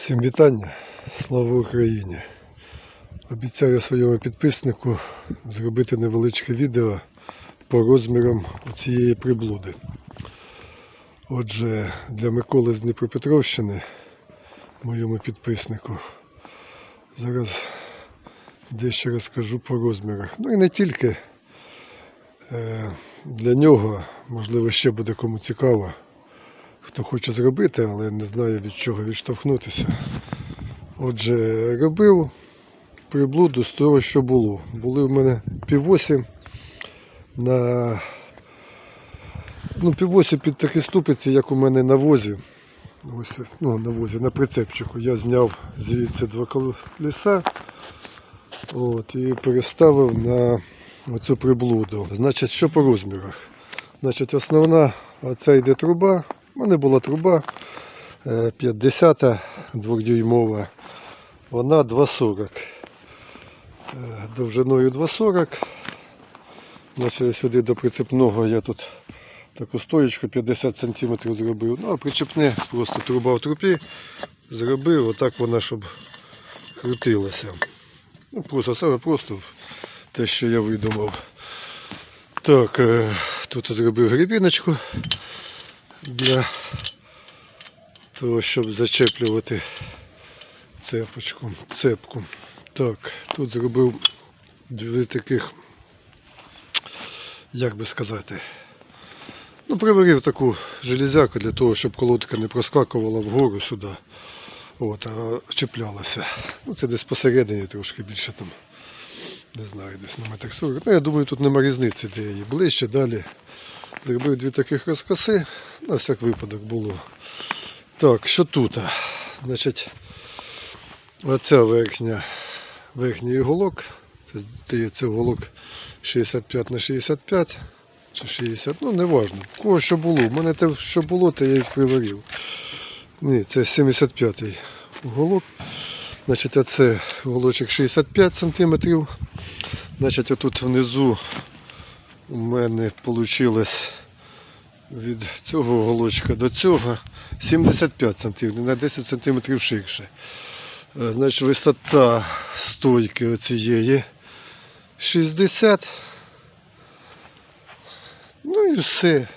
Всім вітання, слава Україні! Обіцяю своєму підписнику зробити невеличке відео по розмірам цієї приблуди. Отже, для Миколи з Дніпропетровщини, моєму підписнику, зараз дещо розкажу по розмірах. Ну і не тільки Е, для нього, можливо, ще буде кому цікаво, хто хоче зробити, але не знає від чого відштовхнутися. Отже, робив приблуду з того, що було. Були в мене півосі на ну, півосі під такі ступиці, як у мене на возі. Ось, ну, на возі, на прицепчику. Я зняв звідси два колеса от, і переставив на оцю приблуду. Значить, що по розмірах? Значить, основна, оця йде труба. У мене була труба е, 50 двохдюймова. Вона 2,40. Е, Довжиною 2,40. Значить, сюди до прицепного я тут таку стоєчку 50 см зробив. Ну, а причепне просто труба в трупі зробив, отак вона, щоб крутилася. Ну, просто саме просто те, що я видумав. Так, е, тут зробив грібіночку для того, щоб зачеплювати цепочку, цепку. Так, тут зробив дві таких, як би сказати, ну, приварив таку железяку для того, щоб колодка не проскакувала вгору сюди. От, а чіплялася. Ну, це десь посередині трошки більше там. Не знаю, десь на метр 40. Ну, я думаю, тут нема різниці, де її ближче, далі. Зробив дві таких розкоси, на всяк випадок було. Так, що тут? Значить, оця верхня, верхній уголок. Це здається уголок 65 на 65 чи 60, ну не важно. В кого що було. У мене те, що було, те я і приварив. Ні, це 75-й уголок. Значить, а це уголочок 65 см. Значить, отут внизу у мене вийшло від цього уголочка до цього 75 см, на 10 см ширше. Е, Значить, висота стойки оцієї 60. Ну і все.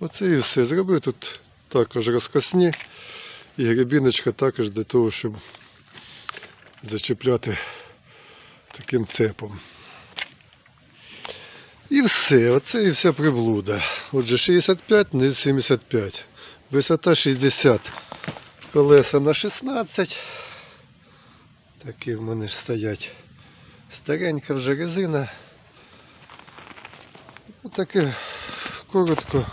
Оце і все. Зробив тут також розкосні. І гребіночка також для того, щоб зачепляти таким цепом. І все, оце і вся приблуда. Отже, 65 не 75. Висота 60. Колеса на 16. Такі в мене ж стоять. Старенька вже резина. Отаке коротко.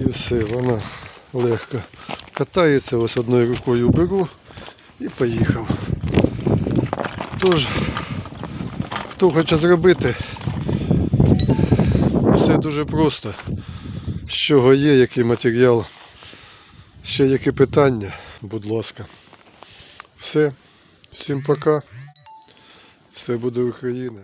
І все, вона легко катається, ось одною рукою беру і поїхав. Тож, хто хоче зробити, дуже просто. З чого є, який матеріал, ще які питання, будь ласка. Все, всім пока. Все буде Україна.